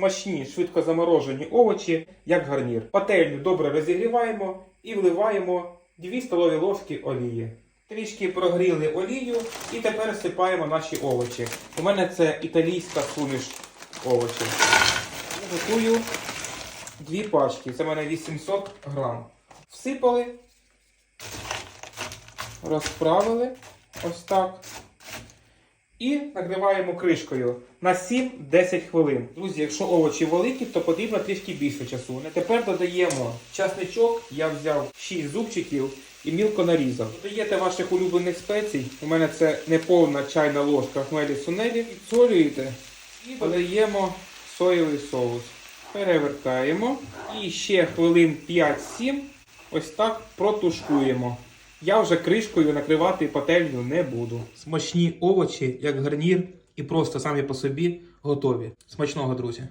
смачні, швидко заморожені овочі, як гарнір. Пательню добре розігріваємо і вливаємо 2 столові ложки олії. Трішки прогріли олію і тепер сипаємо наші овочі. У мене це італійська суміш овочів. Готую дві пачки. Це в мене 800 грам. Всипали, розправили ось так. І накриваємо кришкою на 7-10 хвилин. Друзі, якщо овочі великі, то потрібно трішки більше часу. Тепер додаємо часничок. Я взяв 6 зубчиків і мілко нарізав. Додаєте ваших улюблених спецій. У мене це неповна чайна ложка хмелі сунелі. Підсолюєте і додаємо соєвий соус. Перевертаємо. І ще хвилин 5-7 ось так протушкуємо. Я вже кришкою накривати пательню не буду. Смачні овочі, як гарнір, і просто самі по собі готові. Смачного, друзі!